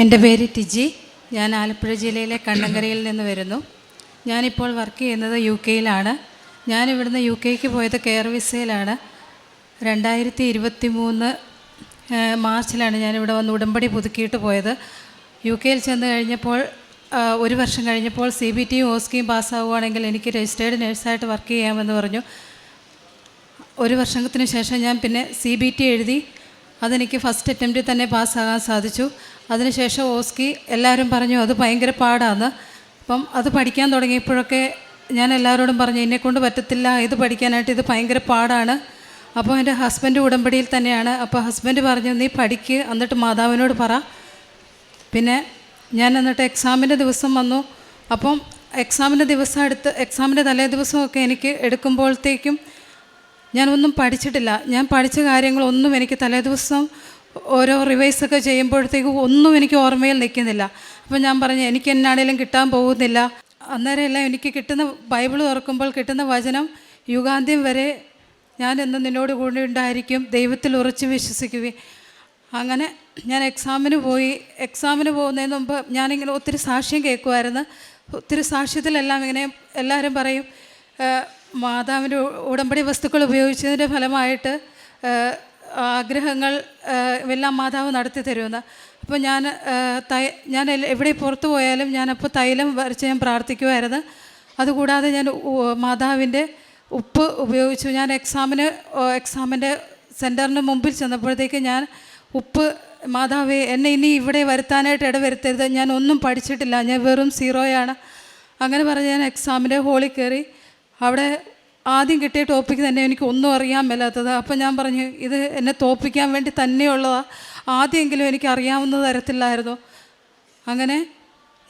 എന്റെ പേര് ടിജി. ഞാൻ ആലപ്പുഴ ജില്ലയിലെ കണ്ണങ്കരയിൽ നിന്ന് വരുന്നു. ഞാനിപ്പോൾ വർക്ക് ചെയ്യുന്നത് യു കെയിലാണ് ഞാൻ ഇവിടുന്ന് യു കെക്ക് പോയത് കെയർ വിസയിലാണ്. രണ്ടായിരത്തി ഇരുപത്തി മൂന്ന് മാർച്ചിലാണ് ഞാനിവിടെ വന്ന് ഉടമ്പടി പുതുക്കിയിട്ട് പോയത്. യു കെയിൽ ചെന്ന് കഴിഞ്ഞപ്പോൾ ഒരു വർഷം കഴിഞ്ഞപ്പോൾ സി ബി ടിയും ഓസ്കിയും പാസ്സാവുകയാണെങ്കിൽ എനിക്ക് രജിസ്റ്റേർഡ് നേഴ്സായിട്ട് വർക്ക് ചെയ്യാമെന്ന് പറഞ്ഞു. ഒരു വർഷത്തിന് ശേഷം ഞാൻ പിന്നെ സി ബി ടി എഴുതി. അതെനിക്ക് ഫസ്റ്റ് അറ്റംപ്റ്റിൽ തന്നെ പാസ്സാകാൻ സാധിച്ചു. അതിനുശേഷം ഓസ്കി എല്ലാവരും പറഞ്ഞു അത് ഭയങ്കര പാടാണ് അപ്പം അത് പഠിക്കാൻ തുടങ്ങിയപ്പോഴൊക്കെ ഞാൻ എല്ലാവരോടും പറഞ്ഞു എന്നെക്കൊണ്ട് പറ്റത്തില്ല ഇത് പഠിക്കാനായിട്ട് ഇത് ഭയങ്കര പാടാണ്. അപ്പോൾ എന്റെ ഹസ്ബൻഡ് ഉടമ്പടിയിൽ തന്നെയാണ്. അപ്പോൾ ഹസ്ബൻഡ് പറഞ്ഞു നീ പഠിക്ക്. എന്നിട്ട് മാതാവിനോട് പറ. പിന്നെ ഞാൻ എന്നിട്ട് എക്സാമിന്റെ ദിവസം വന്നു. അപ്പം എക്സാമിന്റെ ദിവസം എടുത്ത് എക്സാമിന്റെ തലേ ദിവസമൊക്കെ എനിക്ക് എടുക്കുമ്പോഴത്തേക്കും ഞാനൊന്നും പഠിച്ചിട്ടില്ല. ഞാൻ പഠിച്ച കാര്യങ്ങളൊന്നും എനിക്ക് തലേ ദിവസം ഓരോ റിവൈസൊക്കെ ചെയ്യുമ്പോഴത്തേക്കും ഒന്നും എനിക്ക് ഓർമ്മയിൽ നിൽക്കുന്നില്ല. അപ്പം ഞാൻ പറഞ്ഞു എനിക്ക് എന്നാണേലും കിട്ടാൻ പോകുന്നില്ല. അന്നേരമെല്ലാം എനിക്ക് കിട്ടുന്ന ബൈബിൾ തുറക്കുമ്പോൾ കിട്ടുന്ന വചനം യുഗാന്ത്യം വരെ ഞാൻ എന്നും നിന്നോട് കൂടി ഉണ്ടായിരിക്കും ദൈവത്തിൽ ഉറച്ചു വിശ്വസിക്കുകയും അങ്ങനെ ഞാൻ എക്സാമിന് പോയി. എക്സാമിന് പോകുന്നതിന് മുമ്പ് ഞാനിങ്ങനെ ഒത്തിരി സാക്ഷ്യം കേൾക്കുമായിരുന്നു ഒത്തിരി സാക്ഷ്യത്തിലെല്ലാം ഇങ്ങനെ എല്ലാവരും പറയും മാതാവിന്റെ ഉടമ്പടി വസ്തുക്കൾ ഉപയോഗിച്ചതിന്റെ ഫലമായിട്ട് ആഗ്രഹങ്ങൾ എല്ലാം മാതാവ് നടത്തി തരുമെന്ന്. അപ്പോൾ ഞാൻ തൈ ഞാൻ എവിടെ പുറത്തു പോയാലും ഞാനപ്പോൾ തൈലം വരച്ച് ഞാൻ പ്രാർത്ഥിക്കുമായിരുന്നു. അതുകൂടാതെ ഞാൻ മാതാവിന്റെ ഉപ്പ് ഉപയോഗിച്ചു. ഞാൻ എക്സാമിന് എക്സാമിന്റെ സെന്ററിന് മുമ്പിൽ ചെന്നപ്പോഴത്തേക്ക് ഞാൻ ഉപ്പ് മാതാവേ എന്നെ ഇനി ഇവിടെ വരുത്താനായിട്ട് ഇടവരുത്തരുത്. ഞാൻ ഒന്നും പഠിച്ചിട്ടില്ല. ഞാൻ വെറും സീറോയാണ്. അങ്ങനെ പറഞ്ഞ് ഞാൻ എക്സാമിന്റെ ഹോളിൽ കയറി അവിടെ ആദ്യം കിട്ടിയ ടോപ്പിക്ക് തന്നെ എനിക്ക് ഒന്നും അറിയാൻ മേലാത്തത്. അപ്പോൾ ഞാൻ പറഞ്ഞു ഇത് എന്നെ തോപ്പിക്കാൻ വേണ്ടി തന്നെയുള്ളതാണ് ആദ്യമെങ്കിലും എനിക്ക് അറിയാവുന്ന തരത്തിലായിരുന്നു. അങ്ങനെ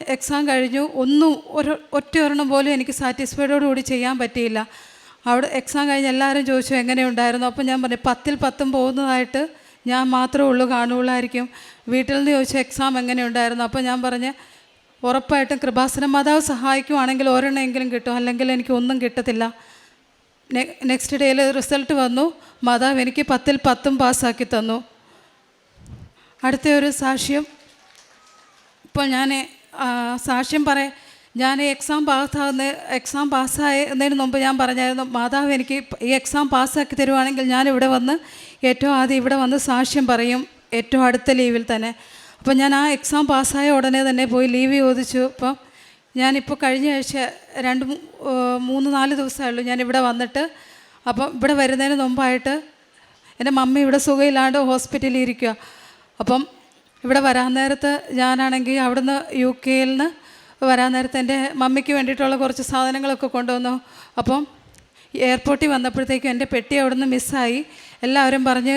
എക്സാം കഴിഞ്ഞു. ഒന്നും ഒരു ഒറ്റ ഒരെണ്ണം പോലും എനിക്ക് സാറ്റിസ്ഫൈഡോടുകൂടി ചെയ്യാൻ പറ്റിയില്ല. അവിടെ എക്സാം കഴിഞ്ഞ് എല്ലാവരും ചോദിച്ചു എങ്ങനെയുണ്ടായിരുന്നു? അപ്പോൾ ഞാൻ പറഞ്ഞു പത്തിൽ പത്തും പോകുന്നതായിട്ട് ഞാൻ മാത്രമേ ഉള്ളൂ കാണുകയുള്ളായിരിക്കും. വീട്ടിൽ നിന്ന് ചോദിച്ചു എക്സാം എങ്ങനെയുണ്ടായിരുന്നു? അപ്പോൾ ഞാൻ പറഞ്ഞ് ഉറപ്പായിട്ടും കൃപാസന മാതാവ് സഹായിക്കുവാണെങ്കിൽ ഒരെണ്ണമെങ്കിലും കിട്ടും. അല്ലെങ്കിൽ എനിക്ക് ഒന്നും കിട്ടത്തില്ല. നെക്സ്റ്റ് ഡേയിൽ റിസൾട്ട് വന്നു. മാതാവ് എനിക്ക് പത്തിൽ പത്തും പാസ്സാക്കി തന്നു. അടുത്ത ഒരു സാക്ഷ്യം. ഇപ്പോൾ ഞാൻ സാക്ഷ്യം പറ ഞാൻ എക്സാം പാസ്സാകുന്ന എക്സാം പാസ്സായതിന് മുമ്പ് ഞാൻ പറഞ്ഞായിരുന്നു മാതാവ് എനിക്ക് ഈ എക്സാം പാസ്സാക്കി തരുവാണെങ്കിൽ ഞാൻ ഇവിടെ വന്ന് ഏറ്റവും ആദ്യം ഇവിടെ വന്ന് സാക്ഷ്യം പറയും. ഏറ്റവും അടുത്ത ലീവിൽ തന്നെ. അപ്പോൾ ഞാൻ ആ എക്സാം പാസ്സായ ഉടനെ തന്നെ പോയി ലീവ് ചോദിച്ചു. അപ്പം ഞാനിപ്പോൾ കഴിഞ്ഞ ആഴ്ച രണ്ട് മൂന്ന് നാല് ദിവസമായുള്ളൂ ഞാൻ ഇവിടെ വന്നിട്ട്. അപ്പം ഇവിടെ വരുന്നതിന് മുമ്പായിട്ട് എന്റെ മമ്മി ഇവിടെ സുഖമില്ലാണ്ട് ഹോസ്പിറ്റലിൽ ഇരിക്കുക അപ്പം ഇവിടെ വരാൻ നേരത്ത് ഞാനാണെങ്കിൽ അവിടുന്ന് യു കെയിൽ നിന്ന് വരാൻ നേരത്ത് എന്റെ മമ്മിക്ക് വേണ്ടിയിട്ടുള്ള കുറച്ച് സാധനങ്ങളൊക്കെ കൊണ്ടുവന്നു. അപ്പം എയർപോർട്ടിൽ വന്നപ്പോഴത്തേക്കും എന്റെ പെട്ടി അവിടുന്ന് മിസ്സായി എല്ലാവരും പറഞ്ഞ്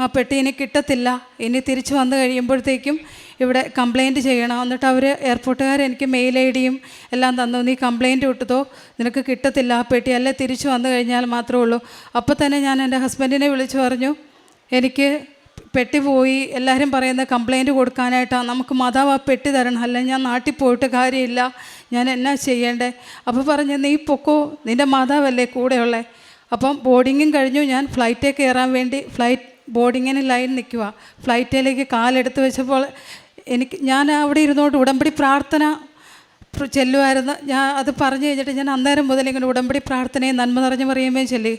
ആ പെട്ടി ഇനി കിട്ടത്തില്ല. ഇനി തിരിച്ചു വന്നു കഴിയുമ്പോഴത്തേക്കും ഇവിടെ കംപ്ലൈന്റ് ചെയ്യണം. എന്നിട്ട് അവർ എയർപോർട്ടുകാർ എനിക്ക് മെയിൽ ഐ ഡിയും എല്ലാം തന്നു. നീ കംപ്ലൈന്റ് വിട്ടതോ? നിനക്ക് കിട്ടത്തില്ല ആ പെട്ടി. അല്ലേ തിരിച്ചു വന്നു കഴിഞ്ഞാൽ മാത്രമേ ഉള്ളൂ. അപ്പോൾ തന്നെ ഞാൻ എന്റെ ഹസ്ബൻഡിനെ വിളിച്ചു പറഞ്ഞു എനിക്ക് പെട്ടി പോയി. എല്ലാവരും പറയുന്ന കംപ്ലൈന്റ് കൊടുക്കാനായിട്ടാണ് നമുക്ക് മാതാവ് ആ പെട്ടി തരണം. അല്ല ഞാൻ നാട്ടിൽ പോയിട്ട് കാര്യമില്ല. ഞാൻ എന്നാ ചെയ്യേണ്ടേ? അപ്പോൾ പറഞ്ഞ് നീ പൊക്കോ. നിന്റെ മാതാവല്ലേ കൂടെയുള്ളേ. അപ്പം ബോർഡിങ്ങും കഴിഞ്ഞു. ഞാൻ ഫ്ലൈറ്റേ കയറാൻ വേണ്ടി ഫ്ലൈറ്റ് ബോർഡിങ്ങിന് ലൈൻ നിൽക്കുക. ഫ്ലൈറ്റിലേക്ക് കാലെടുത്ത് വെച്ചപ്പോൾ എനിക്ക് ഞാൻ അവിടെ ഇരുന്നോട്ട് ഉടമ്പടി പ്രാർത്ഥന പ്ര- ചെല്ലുമായിരുന്നു ഞാൻ അത് പറഞ്ഞു കഴിഞ്ഞിട്ട് ഞാൻ അന്നേരം മുതൽ ഇങ്ങനെ ഉടമ്പടി പ്രാർത്ഥനയും നന്മ നിറഞ്ഞു പറയുമ്പോൾ ചൊല്ലി.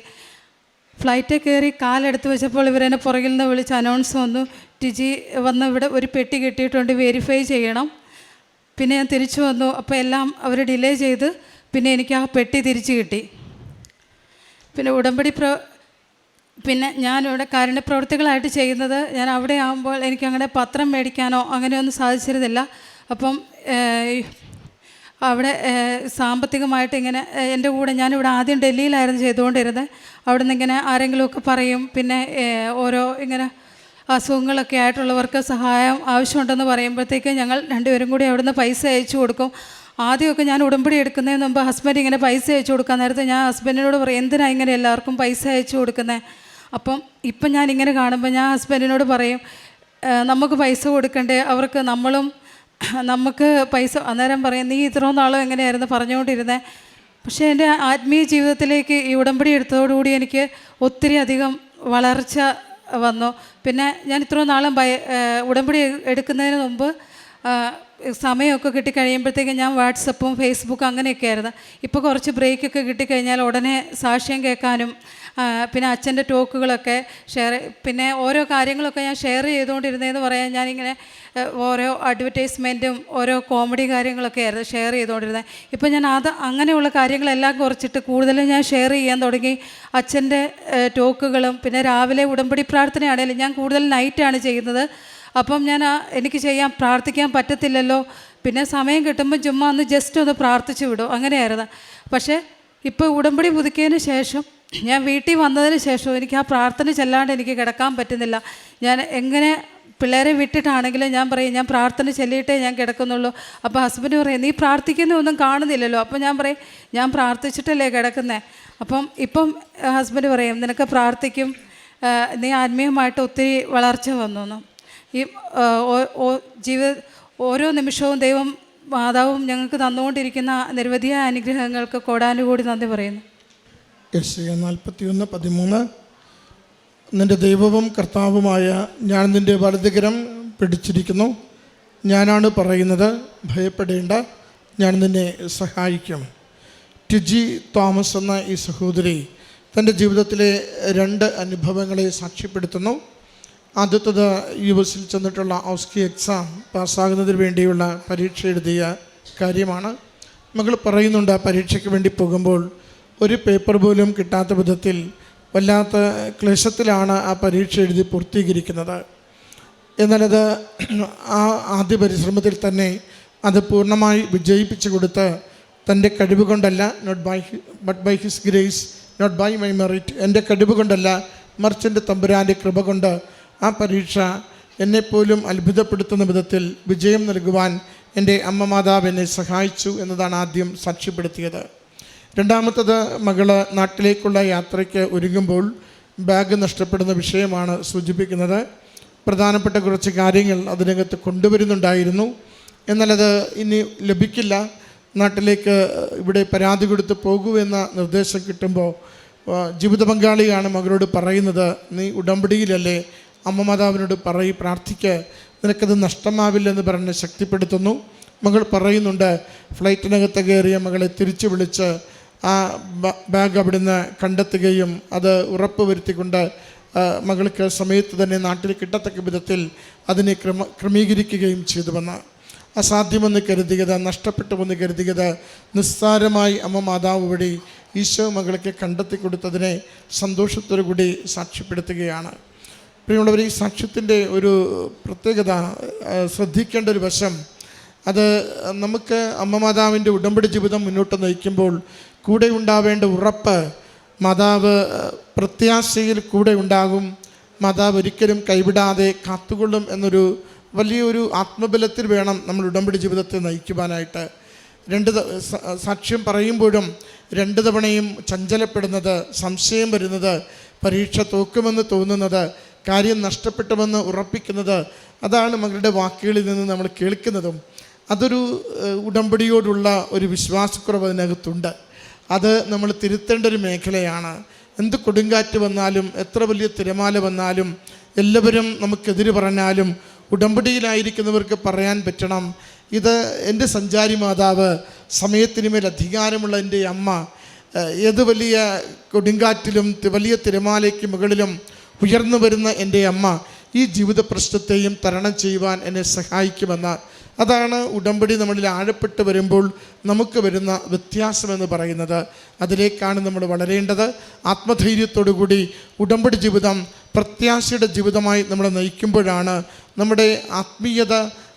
ഫ്ലൈറ്റിൽ കയറി കാലെടുത്ത് വെച്ചപ്പോൾ ഇവരെന്നെ പുറകിൽ നിന്ന് വിളിച്ച് അനൗൺസ് വന്നു. ടിജി വന്ന് ഇവിടെ ഒരു പെട്ടി കിട്ടിയിട്ടുണ്ട് വെരിഫൈ ചെയ്യണം. പിന്നെ ഞാൻ തിരിച്ചു വന്നു. അപ്പോൾ എല്ലാം അവർ ഡിലേ ചെയ്ത് പിന്നെ എനിക്ക് ആ പെട്ടി തിരിച്ചു കിട്ടി. പിന്നെ ഉടമ്പടി പ്ര പിന്നെ ഞാനിവിടെ കാരുണ്യപ്രവർത്തികളായിട്ട് ചെയ്യുന്നത് ഞാൻ അവിടെ ആകുമ്പോൾ എനിക്ക് അങ്ങനെ പത്രം മേടിക്കാനോ അങ്ങനെയൊന്നും സാധിച്ചിരുന്നില്ല. അപ്പം അവിടെ സാമ്പത്തികമായിട്ട് ഇങ്ങനെ എന്റെ കൂടെ ഞാനിവിടെ ആദ്യം ഡൽഹിയിലായിരുന്നു ചെയ്തുകൊണ്ടിരുന്നത്. അവിടെ നിന്ന് ഇങ്ങനെ ആരെങ്കിലുമൊക്കെ പറയും പിന്നെ ഓരോ ഇങ്ങനെ അസുഖങ്ങളൊക്കെ ആയിട്ടുള്ളവർക്ക് സഹായം ആവശ്യമുണ്ടെന്ന് പറയുമ്പോഴത്തേക്ക് ഞങ്ങൾ രണ്ടുപേരും കൂടി അവിടുന്ന് പൈസ അയച്ചു കൊടുക്കും. ആദ്യമൊക്കെ ഞാൻ ഉടമ്പടി എടുക്കുന്നതിന് മുമ്പ് ഹസ്ബൻഡ് ഇങ്ങനെ പൈസ അയച്ചു കൊടുക്കാൻ നേരത്തെ ഞാൻ ഹസ്ബൻഡിനോട് പറയും എന്തിനാണ് ഇങ്ങനെ എല്ലാവർക്കും പൈസ അയച്ചു കൊടുക്കുന്നത് അപ്പം ഇപ്പം ഞാൻ ഇങ്ങനെ കാണുമ്പോൾ ഞാൻ ഹസ്ബൻഡിനോട് പറയും നമുക്ക് പൈസ കൊടുക്കണ്ടേ? അവർക്ക് നമ്മളും നമുക്ക് പൈസ അന്നേരം പറയും നീ ഇത്രയും നാളും എങ്ങനെയായിരുന്നു പറഞ്ഞുകൊണ്ടിരുന്നത് പക്ഷേ എന്റെ ആത്മീയ ജീവിതത്തിലേക്ക് ഈ ഉടമ്പടി എടുത്തതോടുകൂടി എനിക്ക് ഒത്തിരി അധികം വളർച്ച വന്നു. പിന്നെ ഞാൻ ഇത്രയും നാളും ഉടമ്പടി എടുക്കുന്നതിന് മുമ്പ് സമയമൊക്കെ കിട്ടിക്കഴിയുമ്പോഴത്തേക്കും ഞാൻ വാട്സപ്പും ഫേസ്ബുക്കും അങ്ങനെയൊക്കെ ആയിരുന്നു. ഇപ്പോൾ കുറച്ച് ബ്രേക്കൊക്കെ കിട്ടിക്കഴിഞ്ഞാൽ ഉടനെ സാക്ഷ്യം കേൾക്കാനും പിന്നെ അച്ഛന്റെ ടോക്കുകളൊക്കെ ഷെയർ പിന്നെ ഓരോ കാര്യങ്ങളൊക്കെ ഞാൻ ഷെയർ ചെയ്തുകൊണ്ടിരുന്നതെന്ന് പറയാൻ ഞാനിങ്ങനെ ഓരോ അഡ്വർടൈസ്മെന്റും ഓരോ കോമഡി കാര്യങ്ങളൊക്കെ ആയിരുന്നു ഷെയർ ചെയ്തുകൊണ്ടിരുന്നത്. ഇപ്പോൾ ഞാൻ അത് അങ്ങനെയുള്ള കാര്യങ്ങളെല്ലാം കുറച്ചിട്ട് കൂടുതലും ഞാൻ ഷെയർ ചെയ്യാൻ തുടങ്ങി. അച്ഛന്റെ ടോക്കുകളും പിന്നെ രാവിലെ ഉടമ്പടി പ്രാർത്ഥനയാണെങ്കിലും ഞാൻ കൂടുതൽ നൈറ്റാണ് ചെയ്യുന്നത്. അപ്പം ഞാൻ എനിക്ക് ചെയ്യാൻ പ്രാർത്ഥിക്കാൻ പറ്റത്തില്ലല്ലോ. പിന്നെ സമയം കിട്ടുമ്പോൾ ചുമ്മാ ഒന്ന് ജസ്റ്റ് ഒന്ന് പ്രാർത്ഥിച്ചു വിടും. അങ്ങനെയായിരുന്നു. പക്ഷേ ഇപ്പോൾ ഉടമ്പടി പുതുക്കിയതിന് ശേഷം ഞാൻ വീട്ടിൽ വന്നതിന് ശേഷം എനിക്ക് ആ പ്രാർത്ഥന ചെല്ലാണ്ട് എനിക്ക് കിടക്കാൻ പറ്റുന്നില്ല. ഞാൻ എങ്ങനെ പിള്ളേരെ വിട്ടിട്ടാണെങ്കിലും ഞാൻ പറയും ഞാൻ പ്രാർത്ഥന ചെല്ലിയിട്ടേ ഞാൻ കിടക്കുന്നുള്ളൂ. അപ്പോൾ ഹസ്ബൻഡ് പറയും നീ പ്രാർത്ഥിക്കുന്ന ഒന്നും കാണുന്നില്ലല്ലോ. അപ്പോൾ ഞാൻ പറയും ഞാൻ പ്രാർത്ഥിച്ചിട്ടല്ലേ കിടക്കുന്നേ. അപ്പം ഇപ്പം ഹസ്ബൻഡ് പറയും നിനക്ക് പ്രാർത്ഥിക്കും. നീ ആത്മീയമായിട്ട് ഒത്തിരി വളർച്ച വന്നു. ഈ ജീവിത ഓരോ നിമിഷവും ദൈവം മാതാവും ഞങ്ങൾക്ക് തന്നുകൊണ്ടിരിക്കുന്ന നിരവധിയായ അനുഗ്രഹങ്ങൾക്ക് കോടാനുകൂടി നന്ദി പറയുന്നു. യശയ നിന്റെ ദൈവവും കർത്താവുമായ ഞാൻ നിന്റെ വലതുകരം പിടിച്ചിരിക്കുന്നു. ഞാനാണ് പറയുന്നത് ഭയപ്പെടേണ്ട ഞാൻ നിന്നെ സഹായിക്കും. ടിജി തോമസ് എന്ന ഈ സഹോദരി തന്റെ ജീവിതത്തിലെ രണ്ട് അനുഭവങ്ങളെ സാക്ഷ്യപ്പെടുത്തുന്നു. ആദ്യത്തത് യു എസിൽ ചെന്നിട്ടുള്ള ഔസ്കി എക്സാം പാസ്സാകുന്നതിന് വേണ്ടിയുള്ള പരീക്ഷ എഴുതിയ കാര്യമാണ്. മകൾ പറയുന്നുണ്ട് ആ പരീക്ഷയ്ക്ക് വേണ്ടി പോകുമ്പോൾ ഒരു പേപ്പർ പോലും കിട്ടാത്ത വിധത്തിൽ വല്ലാത്ത ക്ലേശത്തിലാണ് ആ പരീക്ഷ എഴുതി പൂർത്തീകരിക്കുന്നത്. എന്നാലത് ആ ആദ്യ പരിശ്രമത്തിൽ തന്നെ അത് പൂർണമായി വിജയിപ്പിച്ചു കൊടുത്ത് തന്റെ കഴിവ് കൊണ്ടല്ല not by but by his grace not by my merit എന്റെ കഴിവ് കൊണ്ടല്ല മറിച്ചന്റെ തമ്പുരാന്റെ കൃപ കൊണ്ട് ആ പരീക്ഷ എന്നെപ്പോലും അത്ഭുതപ്പെടുത്തുന്ന വിധത്തിൽ വിജയം നൽകുവാൻ എന്റെ അമ്മ മാതാവ് എന്നെ സഹായിച്ചു എന്നതാണ് ആദ്യം സാക്ഷ്യപ്പെടുത്തിയത്. രണ്ടാമത്തത് മകൾ നാട്ടിലേക്കുള്ള യാത്രയ്ക്ക് ഒരുങ്ങുമ്പോൾ ബാഗ് നഷ്ടപ്പെടുന്ന വിഷയമാണ് സൂചിപ്പിക്കുന്നത്. പ്രധാനപ്പെട്ട കുറച്ച് കാര്യങ്ങൾ അതിനകത്ത് കൊണ്ടുവരുന്നുണ്ടായിരുന്നു. എന്നാലത് ഇനി ലഭിക്കില്ല. നാട്ടിലേക്ക് ഇവിടെ പരാതി കൊടുത്ത് പോകൂ എന്ന നിർദ്ദേശം കിട്ടുമ്പോൾ ജീവിത പങ്കാളിയാണ് മകളോട് പറയുന്നത് നീ ഉടമ്പടിയിലല്ലേ അമ്മ മാതാവിനോട് പറയി പ്രാർത്ഥിക്ക് നിനക്കത് നഷ്ടമാവില്ലെന്ന് പറഞ്ഞ് ശക്തിപ്പെടുത്തുന്നു. മകൾ പറയുന്നുണ്ട് ഫ്ലൈറ്റിനകത്ത് കയറിയ മകളെ തിരിച്ചു വിളിച്ച് ആ ബാഗ് അവിടുന്ന് കണ്ടെത്തുകയും അത് ഉറപ്പ് വരുത്തിക്കൊണ്ട് മകൾക്ക് സമയത്ത് തന്നെ നാട്ടിൽ കിട്ടത്തക്ക വിധത്തിൽ അതിനെ ക്രമ ക്രമീകരിക്കുകയും ചെയ്തുവെന്ന് അസാധ്യമെന്ന് കരുതിയത് നഷ്ടപ്പെട്ടുവെന്ന് കരുതിയത് നിസ്സാരമായി അമ്മ മാതാവ് വഴി ഈശോ മകൾക്ക് കണ്ടെത്തി കൊടുത്തതിനെ സന്തോഷത്തോടു കൂടി സാക്ഷ്യപ്പെടുത്തുകയാണ്. പ്രിയമുള്ളവർ ഈ സാക്ഷ്യത്തിന്റെ ഒരു പ്രത്യേകത ശ്രദ്ധിക്കേണ്ട ഒരു വശം അത് നമുക്ക് അമ്മ മാതാവിന്റെ ഉടമ്പടി ജീവിതം മുന്നോട്ട് നയിക്കുമ്പോൾ കൂടെ ഉണ്ടാവേണ്ട ഉറപ്പ് മാതാവ് പ്രത്യാശയിൽ കൂടെ ഉണ്ടാകും. മാതാവ് ഒരിക്കലും കൈവിടാതെ കാത്തുകൊള്ളും എന്നൊരു വലിയൊരു ആത്മബലത്തിൽ വേണം നമ്മൾ ഉടമ്പടി ജീവിതത്തെ നയിക്കുവാനായിട്ട്. രണ്ട് സാക്ഷ്യം പറയുമ്പോഴും രണ്ട് തവണയും ചഞ്ചലപ്പെടുന്നത് സംശയം വരുന്നത് പരീക്ഷ തോക്കുമെന്ന് തോന്നുന്നത് കാര്യം നഷ്ടപ്പെട്ടുവെന്ന് ഉറപ്പിക്കുന്നത് അതാണ് മകളുടെ വാക്കുകളിൽ നിന്ന് നമ്മൾ കേൾക്കുന്നതും. അതൊരു ഉടമ്പടിയോടുള്ള ഒരു വിശ്വാസക്കുറവ് അതിനകത്തുണ്ട്. അത് നമ്മൾ തിരുത്തേണ്ട ഒരു മേഖലയാണ്. എന്ത് കൊടുങ്കാറ്റ് വന്നാലും എത്ര വലിയ തിരമാല വന്നാലും എല്ലാവരും നമുക്കെതിര് പറഞ്ഞാലും ഉടമ്പടിയിലായിരിക്കുന്നവർക്ക് പറയാൻ പറ്റണം. ഇത് എന്റെ സഞ്ചാരി മാതാവ് സമയത്തിന് മേൽ അധികാരമുള്ള എന്റെ അമ്മ ഏത് വലിയ കൊടുങ്കാറ്റിലും വലിയ തിരമാലയ്ക്ക് മുകളിലും ഉയർന്നു വരുന്ന എന്റെ അമ്മ ഈ ജീവിത പ്രശ്നത്തെയും തരണം ചെയ്യുവാൻ എന്നെ സഹായിക്കുമെന്ന്. അതാണ് ഉടമ്പടി നമ്മളിൽ ആഴപ്പെട്ട് വരുമ്പോൾ നമുക്ക് വരുന്ന വ്യത്യാസമെന്ന് പറയുന്നത്. അതിലേക്കാണ് നമ്മൾ വളരേണ്ടത്. ആത്മധൈര്യത്തോടു കൂടി ഉടമ്പടി ജീവിതം പ്രത്യാശയുടെ ജീവിതമായി നമ്മൾ നയിക്കുമ്പോഴാണ് നമ്മുടെ ആത്മീയത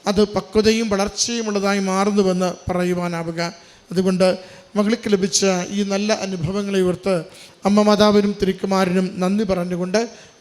അത് പക്വതയും വളർച്ചയുമുള്ളതായി മാറുന്നുവെന്ന് പറയുവാനാവുക. അതുകൊണ്ട് മകൾക്ക് ലഭിച്ച ഈ നല്ല അനുഭവങ്ങളെ ഓർത്ത് അമ്മ മാതാവിനും തിരുക്കുമാരനും നന്ദി പറഞ്ഞുകൊണ്ട്